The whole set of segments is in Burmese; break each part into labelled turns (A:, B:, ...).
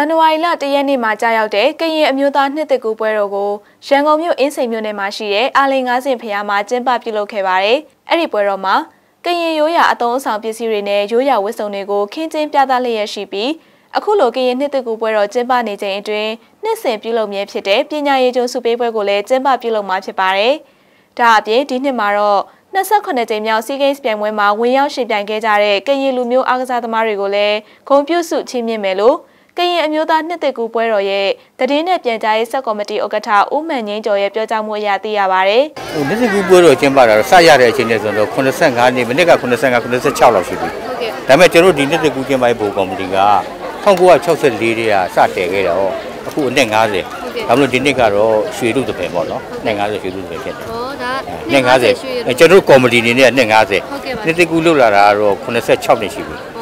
A: န်နဝါရီလ၁ရက်နေ့မှာကြာရောက်တဲ့ကရင်အမျိုးသားနှစ်သက်ကူပွဲတော်ကိုရန်ကုန်မြို့အင်းစိန်မြို့နယ်မှာရှိတဲ့အာလင်ငါးစင်ဖျားမှာကျင်းပပြုလုပ်ခဲ့ပါတယ်။အဲ့ဒီပွဲတော်မှာကရင်ရိုးရာအသုံးအဆောင်ပစ္စည်းတွေနဲ့ရိုးရာဝတ်စုံတွေကိုခင်းကျင်းပြသလျက်ရှိပြီးအခုလိုကရင်နှစ်သက်ကူပွဲတော်ကျင်းပနေချိန်အတွင်းနှစ်စဉ်ပြုလုပ်မြဲဖြစ်တဲ့ပညာရေးကျုံစုပေးပွဲကိုလည်းကျင်းပပြုလုပ်မှာဖြစ်ပါတယ်။ဒါအပြင်ဒီနှစ်မှာတော့28ကြိမ်မြောက်စီးဂိမ်းစ်ပြိုင်ပွဲမှာဝင်ရောက်ရှင်ပြိုင်ခဲ့ကြတဲ့ကရင်လူမျိုးအားကစားသမားတွေကိုလည်းဂုဏ်ပြုဆုချီးမြှင့်မယ်လို့ ကရင်အမျိုးသားနှစ်သက်ကူပွဲတော်ရဲ့တည်င်းနဲ့ပြန်ကြားရေးဆက်ကော်မတီဥက္ကဋ္ဌဦးမှန်ငင်းကျော်ရဲ့ပြောကြားမှုအရသိရပါဗျ။
B: ဟိုနှစ်သက်ကူပွဲတော်ကျင်းပတာတော့စရတဲ့အချိန်နဲ့ဆိုတော့85နှစ်မိနစ်က85 86လောက်ရှိပြီ။ဟုတ်ကဲ့။ဒါပေမဲ့ကျွန်တော်ဒီနှစ်သက်ကူကျင်းပရေးဘုံကော်မတီက1964တည်းကစတည်ခဲ့တော့အခုအနှစ်90ဒါမလို့ဒီနှစ်ကတော့ရွှေလူတပယ်ပေါ့နော်နှစ်90ရွှေလူတပယ်ဖြစ်တယ်။ဟောဒါနှစ်90အဲကျွန်တော်ကော်မတီအနေနဲ့နှစ်90နှစ်သက်ကူလှုပ်လာတာကတော့86နှစ်ရှိပြီ။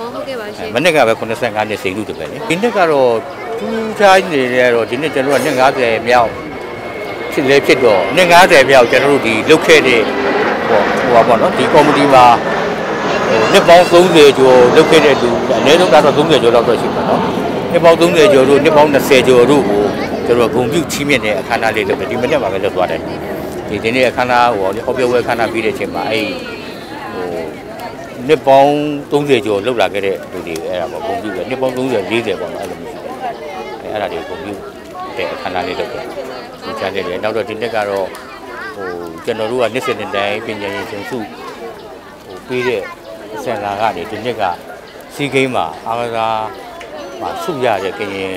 B: မနစ်ကပဲ85နှစ်စိန်လူတပဲလေဒီနှစ်ကတော့ထူးခြားနေတယ်တော့ဒီနှစ်ကျွန်တော်ကနှစ်90မြောက်ဖြစ်လဲဖြစ်တော့နှစ်90မြောက်ကျွန်တော်တို့ဒီလုတ်ခဲ့တဲ့ဟိုဟိုပါပေါ့နော်ဒီကော်မတီမှာဟိုနှစ်ပေါင်း30ကျော်လုတ်ခဲ့တဲ့လူအနည်းဆုံးကတော့30ကျော်လောက်တော့ရှိပါတော့နှစ်ပေါင်း30ကျော်တို့နှစ်ပေါင်း20ကျော်တို့ကိုကျွန်တော်ဂုံပြုချီးမြှင့်တဲ့အခမ်းအနားလေးလုပ်တယ်ဒီမနေ့မှာပဲလုပ်သွားတယ်ဒီဒီနေ့အခမ်းအနားဟိုဟောပြောပွဲအခမ်းအနားပြီးတဲ့အချိန်မှာအဲ့ နှစ်ပေါင်း30ကျော်လောက်လာခဲ့တဲ့လူတွေအဲ့ဒါပေါ့ပုံပြပဲနှစ်ပေါင်း30 40ပေါ့အဲ့လိုမျိုးရှိတယ်အဲ့အဲ့ဒါတွေပုံပြတဲ့အခမ်းအနားလေးလုပ်တယ်ဒီချမ်းလေးတွေနောက်တော့ဒီနှစ်ကတော့ဟိုကျွန်တော်တို့ကနှစ်စဉ်နှစ်တိုင်းပညာရေးရှင်စုဟိုပေးတဲ့ဆန်လာကနေဒီနှစ်ကစီဂိမ်းမှာအားကစားမှာဆုရတဲ့ကရင်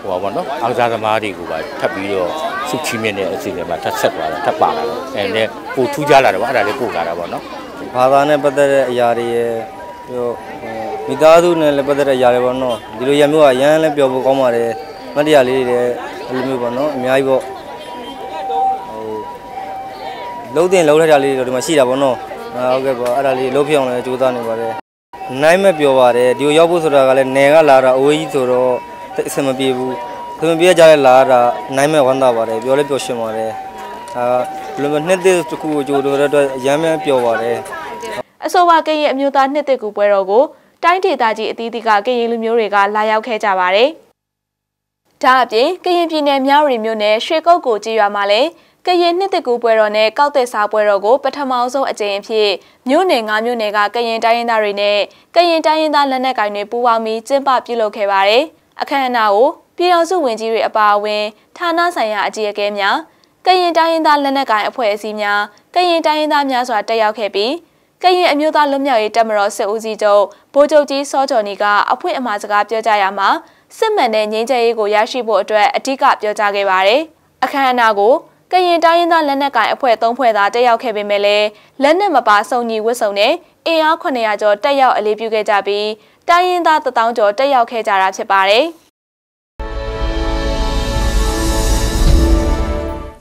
B: ဟိုပါဘောနော်အားကစားသမားတွေကိုပါထပ်ပြီးတော့ဆုချီးမြှင့်တဲ့အစီအစဉ်မှာထပ်ဆက်သွားတာထပ်ပါလာတော့အဲနဲ့ပိုထူးခြားလာတယ်ပေါ့အဲ့ဒါလေးပို့လာတာပေါ့နော်
C: ဘာသာနဲ့ပတ်သက်တဲ့အရာတွေရယ်ပြီးတော့မိသားစုနဲ့လည်းပတ်သက်တဲ့အရာတွေပေါ့နော်ဒီလိုရမျိုးကရမ်းလည်းပျော်ဖို့ကောင်းပါတယ်မတရားလေးတွေလည်းအဲ့လိုမျိုးပေါ့နော်အများကြီးပေါ့ဟိုလုံးတင်လုံးထက်တာလေးတွေဒီမှာရှိတာပေါ့နော်ဟုတ်ကဲ့ပေါ့အဲ့ဒါလေးလုံးဖြစ်အောင်လည်းကြိုးစားနေပါတယ်နိုင်မဲ့ပြောပါတယ်ဒီကိုရောက်ဖို့ဆိုတာကလည်းနယ်ကလာတာအဝေးကြီးဆိုတော့အဆင်မပြေဘူးအဆင်မပြေကြလဲလာတာနိုင်မဲ့ဝမ်းသာပါတယ်ပြောလဲပြောရှင်ပါတယ်အာ ဘယ်လိုမျိုးနှစ်သက်တစ်ခုကိုကြိုးလို့တဲ့အတွက်ရမ်းမှန်းပြောပါတယ်
A: အဆိုပါကရင်အမျိုးသားနှစ်သက်ကူပွဲတော်ကိုတိုင်းဒေသကြီးအသီးသီးကကရင်လူမျိုးတွေကလာရောက်ခဲ့ကြပါတယ်။ဒါအပြင်ကရင်ပြည်နယ်မြဝတီမြို့နယ်ရွှေကုတ်ကိုကြေးရွာမှာလည်းကရင်နှစ်သက်ကူပွဲတော်နဲ့ကောက်သက်စားပွဲတော်ကိုပထမဆုံးအကြိမ်အဖြစ်မြို့နယ်၅မြို့နယ်ကကရင်တိုင်းရင်းသားတွေနဲ့ကရင်တိုင်းရင်းသားလက်နက်ကိုင်တွေပူးပေါင်းပြီးကျင်းပပြုလုပ်ခဲ့ပါတယ်။အခမ်းအနားကိုပြည်တော်စုဝင်ကြီးတွေအပါအဝင်ဌာနဆိုင်ရာအကြီးအကဲများ ကရင်တိုင်းရင်းသားလက်နက်ကိုင်အဖွဲ့အစည်းများကရင်တိုင်းရင်းသားများစွာတက်ရောက်ခဲ့ပြီးကရင်အမျိုးသားလွတ်မြောက်ရေးတပ်မတော်စစ်ဦးစီးချုပ်ဗိုလ်ချုပ်ကြီးစောကျော်နီကအဖွင့်အမှာစကားပြောကြားရမှာစစ်မှန်တဲ့ငြိမ်းချမ်းရေးကိုရရှိဖို့အတွက်အ धिक ပြောကြားခဲ့ပါတယ်။အခမ်းအနားကိုကရင်တိုင်းရင်းသားလက်နက်ကိုင်အဖွဲ့၃ဖွဲ့သာတက်ရောက်ခဲ့ပေမဲ့လည်းလက်နက်မပါစုံညီဝတ်စုံနဲ့အင်အား900ကျော်တက်ရောက်အလေးပြုခဲ့ကြပြီးတိုင်းရင်းသား1000ကျော်တက်ရောက်ခဲ့ကြတာဖြစ်ပါတယ်။